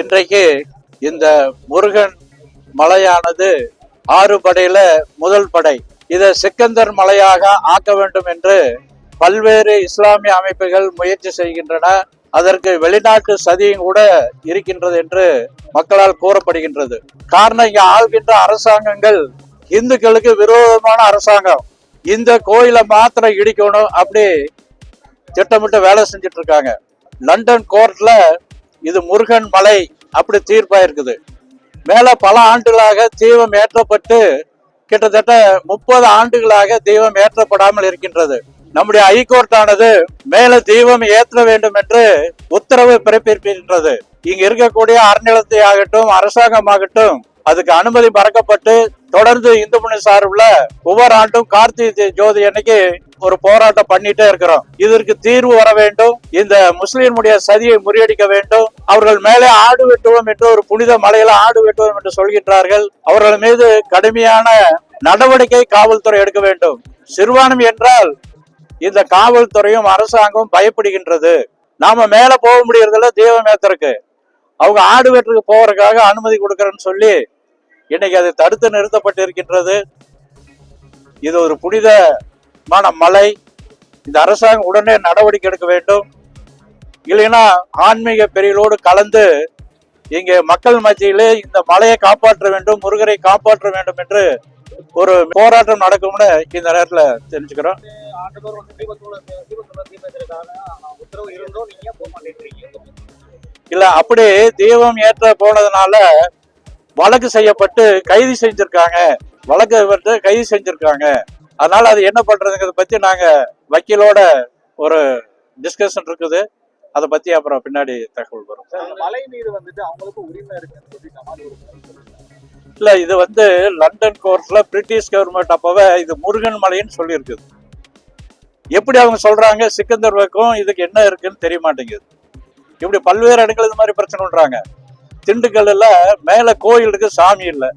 இன்றைக்கு இந்த முருகன் மலையானது ஆறு படையில முதல் படை. இதை சிக்கந்தர் மலையாக ஆக்க வேண்டும் என்று பல்வேறு இஸ்லாமிய அமைப்புகள் முயற்சி செய்கின்றன. அதற்கு வெளிநாட்டு சதியும் கூட இருக்கின்றது என்று மக்களால் கூறப்படுகின்றது. காரணம் இங்க ஆள்கின்ற அரசாங்கங்கள் இந்துக்களுக்கு விரோதமான அரசாங்கம். இந்த கோயிலை மாத்திரம் இடிக்கணும் அப்படி திட்டமிட்டு வேலை செஞ்சுட்டு இருக்காங்க. லண்டன் கோர்ட்ல இது முருகன் மலை அப்படி தீர்ப்பாயிருக்குது. மேலே பல ஆண்டுகளாக தீபம் ஏற்றப்பட்டு கிட்டத்தட்ட முப்பது ஆண்டுகளாக தீபம் ஏற்றப்படாமல் இருக்கின்றது. நம்முடைய ஹைகோர்ட் ஆனது மேல தீபம் ஏற்ற வேண்டும் என்று உத்தரவு பிறப்பிருக்கின்றது இங்க இருக்கக்கூடிய அறநிலத்தை ஆகட்டும் அரசாங்கமாகட்டும் அதுக்கு அனுமதி மறக்கப்பட்டு தொடர்ந்து இந்து முன்னணி சார்பில் ஒவ்வொரு ஆண்டும் கார்த்திகை ஜோதி அன்னைக்கு ஒரு போராட்டம் பண்ணிட்டே இருக்கிறோம். இதற்கு தீர்வு வர வேண்டும். இந்த முஸ்லீமுடைய சதியை முறியடிக்க வேண்டும். அவர்கள் மேலே ஆடு வெட்டுவோம் என்று ஒரு புனித மலையில ஆடு வெட்டுவோம் என்று சொல்கின்றார்கள். அவர்கள் மீது கடுமையான நடவடிக்கை காவல்துறை எடுக்க வேண்டும். சிறுவானம் என்றால் இந்த காவல்துறையும் அரசாங்கமும் பயப்படுகின்றது. நாம மேல போக முடியறதில்ல தெய்வமேத்தருக்கு அவங்க ஆடு வெட்டுக்கு போவதற்காக அனுமதி கொடுக்கறேன்னு சொல்லி இன்னைக்கு அது தடுத்து நிறுத்தப்பட்டு இருக்கின்றது இது ஒரு புனிதமான மலை. இந்த அரசாங்கம் உடனே நடவடிக்கை எடுக்க வேண்டும். இல்லைன்னா ஆன்மீக பெரியலோடு கலந்து இங்கே மக்கள் மத்தியிலே இந்த மலையை காப்பாற்ற வேண்டும் முருகரை காப்பாற்ற வேண்டும் என்று ஒரு போராட்டம் நடக்கும்னு இந்த நேரத்தில் தெரிஞ்சுக்கிறோம். ஆண்டுதோறும் தீபத்தோட தீபத்தோட தீபத்திற்கான உத்தரவு இருந்தும் நீங்க போக மாட்டேங்கிறீங்க இல்ல அப்படி தீபம் ஏற்ற போனதுனால வழக்கு செய்யப்பட்டு கைது செஞ்சிருக்காங்க. வழக்கு வந்து கைது செஞ்சிருக்காங்க. அதனால அது என்ன பண்றதுங்கிறத பத்தி நாங்க வக்கீலோட ஒரு டிஸ்கஷன் இருக்குது. அதை பத்தி அப்புறம் பின்னாடி தகவல் வரும். அந்த மலை மீது வந்துட்டு அவங்களுக்கு உரிமை இருக்குன்னு. இல்ல இது வந்து லண்டன் கோர்ட்ல பிரிட்டிஷ் கவர்மெண்ட் அப்பவே இது முருகன் மலைன்னு சொல்லியிருக்குது. எப்படி அவங்க சொல்றாங்க? சிக்கந்தர்வுக்கும் இதுக்கு என்ன இருக்குன்னு தெரிய மாட்டேங்குது. இப்படி பல்வேறு இடங்கள் இது மாதிரி பிரச்சனைன்றாங்க. திண்டுக்கல்ல மேல கோயில் இருக்கு சாமி இல்லை.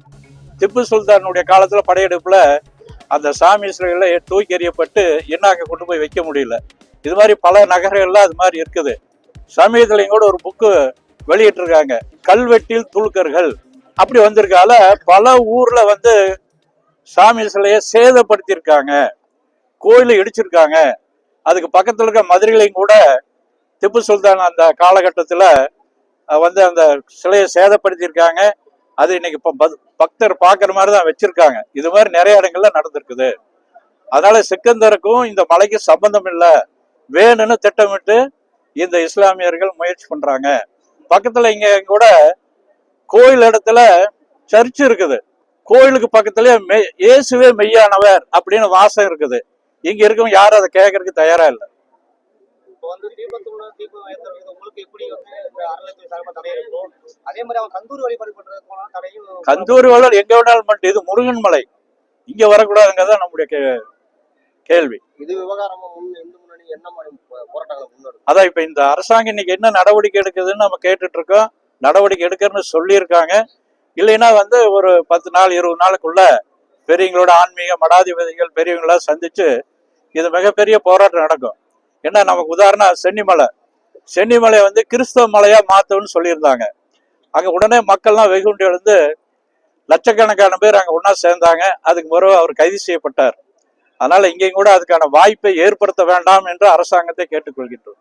திப்பு சுல்தானுடைய காலத்துல படையெடுப்புல அந்த சாமி சிலைகளை தூக்கி எறியப்பட்டு என்னாக்க கொண்டு போய் வைக்க முடியல. இது மாதிரி பல நகரங்கள்ல அது மாதிரி இருக்குது. சமயத்துலையும் கூட ஒரு புக்கு வெளியிட்டிருக்காங்க. கல்வெட்டில் துளுக்கர்கள் அப்படி வந்திருக்கால பல ஊர்ல வந்து சாமி சிலையை சேதப்படுத்தியிருக்காங்க. கோயிலை இடிச்சிருக்காங்க. அதுக்கு பக்கத்துல இருக்க மதுரையிலையும் கூட திப்பு சுல்தான் அந்த காலகட்டத்தில் வந்து அந்த சிலையை சேதப்படுத்தியிருக்காங்க. அது இன்னைக்கு இப்ப பக்தர் பார்க்குற மாதிரி தான் வச்சுருக்காங்க. இது மாதிரி நிறைய இடங்கள்ல நடந்திருக்குது. அதனால சிக்கந்தருக்கும் இந்த மலைக்கு சம்பந்தம் இல்லை. வேணும்னு திட்டமிட்டு இந்த இஸ்லாமியர்கள் முயற்சி பண்ணுறாங்க பக்கத்தில் இங்க கூட கோயில் இடத்துல சர்ச் இருக்குது. கோயிலுக்கு பக்கத்துலயே மெய் இயேசுவே மெய்யானவர் அப்படின்னு வாசம் இருக்குது. இங்க இருக்கவங்க யாரும் அதை கேட்கறதுக்கு தயாரா இல்லை. இப்போ வந்து தீபத்தோட தீபம் ஏற்றுறது உங்களுக்கு எப்படி வந்து இந்த அறநிலையத்துறை சார்பாக தடை இருக்கும்? அதே மாதிரி அவங்க கந்தூரி வழிபாடு பண்றது போனா தடையும் கந்தூரி வள்ளல் எங்க வேணாலும் பண்ணிட்டு இது முருகன் மலை. இங்க வரக்கூடாதுங்கிறத நம்முடைய கேள்வி. இது விவகாரமா முன் இந்து முன்னணி என்ன மாதிரி போ- போராட்டங்களை முன்னெடுக்கும்? அதான் இப்ப இந்த அரசாங்கம் இன்னைக்கு என்ன நடவடிக்கை எடுக்குதுன்னு நம்ம கேட்டுட்டு இருக்கோம். நடவடிக்கை எடுக்கிறன்னு சொல்லியிருக்காங்க. இல்லைன்னா வந்து ஒரு பத்து நாள் இருபது நாளுக்குள்ள பெரியவங்களோட ஆன்மீக மடாதிபதிகள் பெரியவங்கள சந்திச்சு இது மிகப்பெரிய போராட்டம் நடக்கும். என்ன நமக்கு உதாரணம் சென்னிமலை. சென்னிமலை வந்து கிறிஸ்தவ மலையா மாத்தணும்னு சொல்லியிருந்தாங்க. அங்க உடனே மக்கள்லாம் வெகுண்டி எழுந்து லட்சக்கணக்கான பேர் அங்க ஒன்றா சேர்ந்தாங்க. அதுக்கு பிறகு அவர் கைது செய்யப்பட்டார். அதனால இங்கேயும் கூட அதுக்கான வாய்ப்பை ஏற்படுத்த வேண்டாம் என்று அரசாங்கத்தை கேட்டுக்கொள்கின்றோம்.